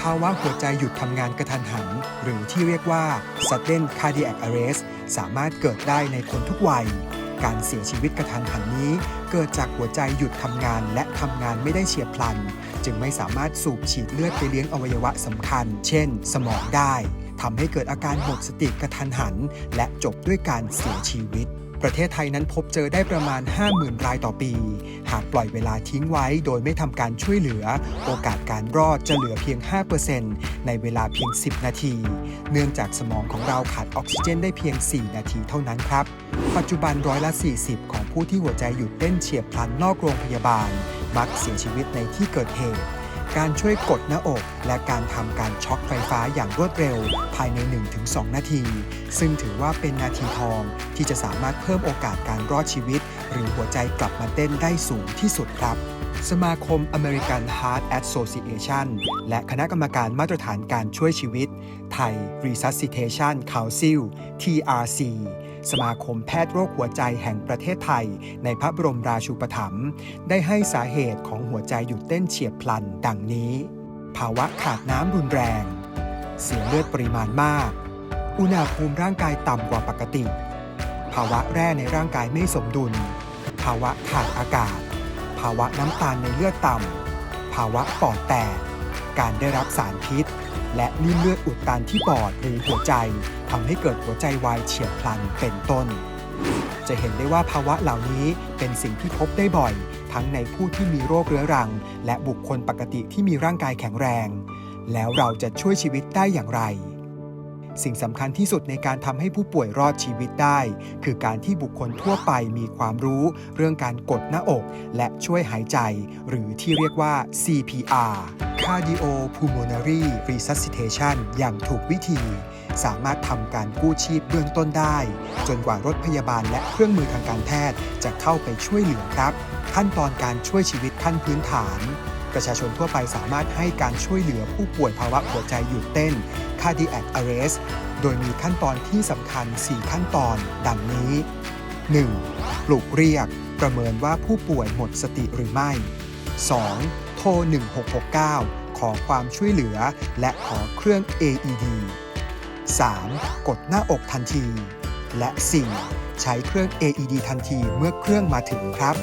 ภาวะหัวใจหยุดทำงานกระทันหัน หรือที่เรียกว่า sudden cardiac arrest สามารถเกิดได้ในคนทุกวัย การเสียชีวิตกระทันหันนี้ เกิดจากหัวใจหยุดทำงานและทำงานไม่ได้เฉียบพลัน จึงไม่สามารถสูบฉีดเลือดไปเลี้ยงอวัยวะสำคัญ เช่น สมองได้ทำให้เกิดอาการหมดสติกระทันหัน และจบด้วยการเสียชีวิต ประเทศไทยนั้นพบเจอได้ประมาณ 50,000 รายต่อปี หากปล่อยเวลาทิ้งไว้โดยไม่ทำการช่วยเหลือ โอกาสการรอดจะเหลือเพียง 5%ในเวลาเพียง 10 นาที เนื่องจากสมองของเราขาดออกซิเจนได้เพียง 4 นาทีเท่านั้นครับ ปัจจุบันร้อยละ 40 ของผู้ที่หัวใจหยุดเต้นเฉียบพลันนอกโรงพยาบาล มักเสียชีวิตในที่เกิดเหตุ การช่วยกดหน้าอก และการทำการช็อคไฟฟ้าอย่างรวดเร็ว ภายใน 1-2 นาที ซึ่งถือว่าเป็นนาทีทองที่จะสามารถเพิ่มโอกาสการรอดชีวิต หรือหัวใจกลับมาเต้นได้สูงที่สุดครับสมาคม American Heart Association และคณะกรรมการมาตรฐานการช่วยชีวิต ไทย Resuscitation Council TRC สมาคมแพทย์โรคหัวใจแห่งประเทศไทย ในพระบรมราชูปถัมภ์ได้ให้สาเหตุของหัวใจหยุดเต้นเฉียบพลันดังนี้ ภาวะขาดน้ำรุนแรง เสียเลือดปริมาณมาก อุณหภูมิร่างกายต่ำกว่าปกติ ภาวะแร่ในร่างกายไม่สมดุล ภาวะขาดอากาศ ภาวะน้ำตาลในเลือดต่ำ ภาวะปอดแตก การได้รับสารพิษ และนิ่มเลือดอุดตันที่ปอดหรือหัวใจทำให้เกิดหัวใจวายเฉียบพลันเป็นต้น จะเห็นได้ว่าภาวะเหล่านี้เป็นสิ่งที่พบได้บ่อย ทั้งในผู้ที่มีโรคเรื้อรัง และบุคคลปกติที่มีร่างกายแข็งแรง แล้วเราจะช่วยชีวิตได้อย่างไรสิ่งสำคัญที่สุดในการทำให้ผู้ป่วยรอดชีวิตได้ คือการที่บุคคลทั่วไปมีความรู้เรื่องการกดหน้าอก และช่วยหายใจ หรือที่เรียกว่า CPR Cardiopulmonary Resuscitation อย่างถูกวิธี สามารถทำการกู้ชีพเบื้องต้นได้ จนกว่ารถพยาบาลและเครื่องมือทางการแพทย์จะเข้าไปช่วยเหลือครับ ขั้นตอนการช่วยชีวิตขั้นพื้นฐานประชาชนทั่วไปสามารถให้การช่วยเหลือผู้ป่วยภาวะหัวใจหยุดเต้น cardiac arrest โดยมีขั้นตอนที่สำคัญ 4 ขั้นตอน ดังนี้ 1. ปลุกเรียก ประเมินว่าผู้ป่วยหมดสติหรือไม่ 2. โทร 1669 ขอความช่วยเหลือ และขอเครื่อง AED 3. กดหน้าอกทันที และ 4. ใช้เครื่อง AED ทันทีเมื่อเครื่องมาถึงครับ